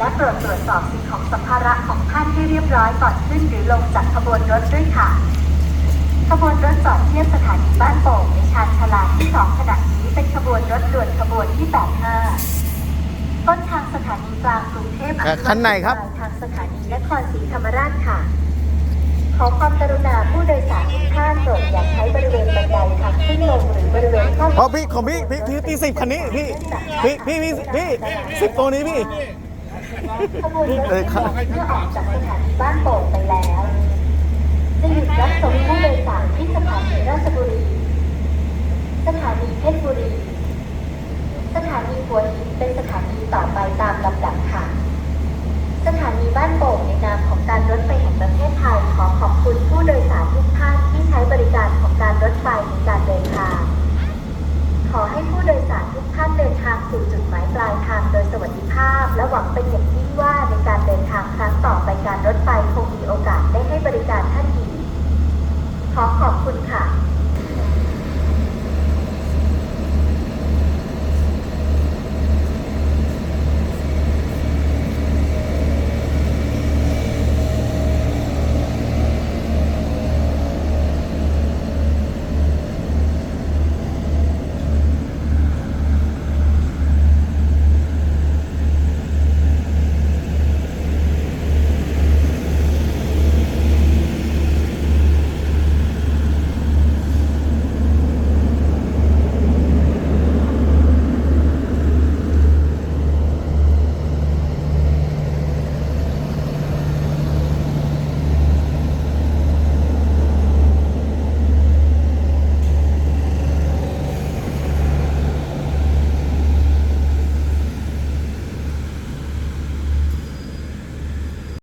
รดตรวจสอบสิ่งของสัมภาระของท่านให้เรียบร้อยก่อนขึ้นหรือลงจากขบวนรถด้วยค่ะ ขบวนรถจอดเทียบสถานีบ้านโป่งในชานชาลาที่สองขณะนี้เป็นขบวนรถด่วนขบวนที่ 85 ต้นทางสถานีกลางกรุงเทพอภิวัตคันไหนครับทางสถานีนครศรีธรรมราชค่ะ ขอความกรุณาผู้โดยสารทุกท่านโปรดอย่าใช้บริเวณบันไดทางขึ้นลงหรือบริเวณเข้าเพราะพี่ของพี่พี่พี่พี่สิบคันนี้พี่พี่พี่พี่พี่สิบตัวนี้พี่ ขบวนรถเออครับเมื่อออกจากสถานีบ้านโป่งไปแล้วจะหยุดรับส่งผู้โดยสารที่สถานีราชบุรี สถานีเพชรบุรี สถานีหัวหินเป็นสถานีต่อไปตามลำดับค่ะ สถานีบ้านโป่งในนามของการรถไฟแห่งประเทศไทยขอขอบคุณผู้โดยสารทุกท่านที่ใช้บริการของการรถไฟในการเดินทาง ขอให้ผู้โดย สู่จุดหมายปลายทางโดยสวัสดิภาพ และหวังเป็นอย่างยิ่งว่าในการเดินทางครั้งต่อไปการรถไฟคงมีโอกาสได้ให้บริการท่านอีกขอขอบคุณค่ะ